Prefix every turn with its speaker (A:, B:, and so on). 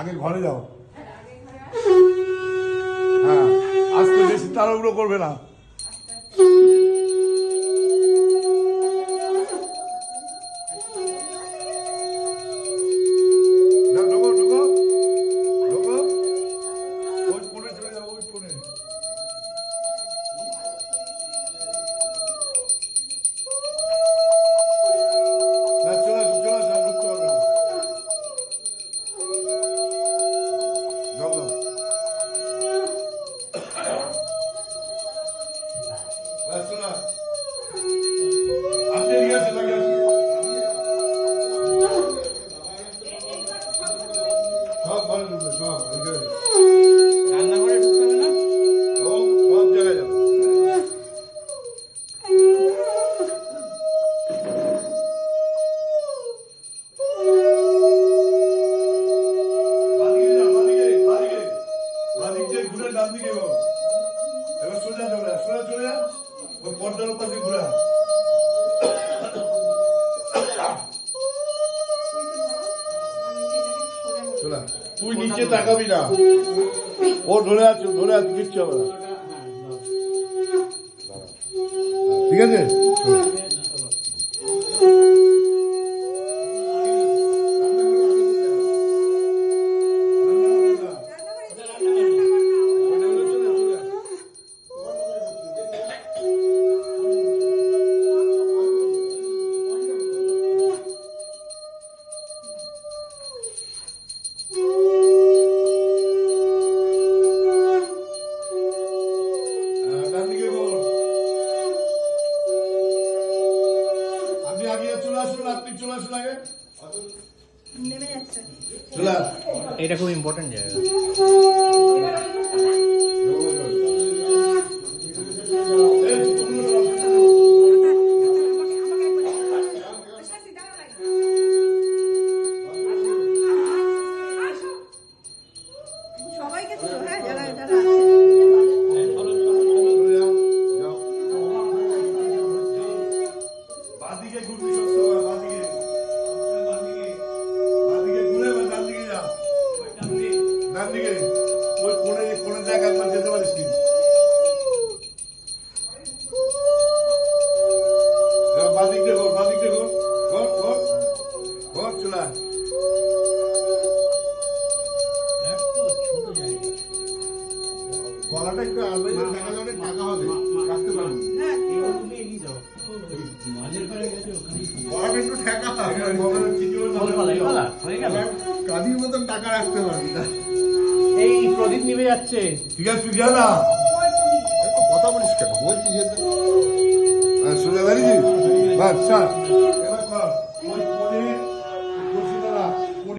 A: আগে ঘরে যাও। হ্যাঁ আজকে বেশি তাড়াহুড়ো করবে না। সব ভালো ঢুকবে, সব।
B: রান্নাঘরে ঢুকতে হবে না
A: সব জায়গায় যাবে। দিয়ে ঘুরে ডান দিকে এবার সোজা চলে যা, সোজা চলে যা। ওই পর্দার পাশে ঘুরে তুই নিচে তাকাবি না। ও ধরে আছে ধরে আছে কিচ্ছু হবে না। ঠিক আছে? আসুন আপনি চলে আসুন আগে
B: এটা খুব ইম্পর্টেন্ট জায়গা।
A: এই, তোমরা দিকে। ওই কোণে কোণে দেখ একবার যেতে পারিস কি। এবার বাঁদিক দিয়ে ঘোর, বাঁদিক দিয়ে ঘোর। ঘোর, ঘোর। ঘোর, চলে আয়। গলাটা একটু আলাদা দেখা যাবে টাকা হবে। রাখতে পারব?
C: হ্যাঁ
A: গলাটা একটু ঠেকা।
B: হয়ে গেল।
A: কাঁদির মতন টাকা রাখতে পারবি না।
B: যাচ্ছে।
A: ঠিক আছে তুই যা না। কথা বলিস কেন? বলছি হ্যাঁ শুনে ছাড়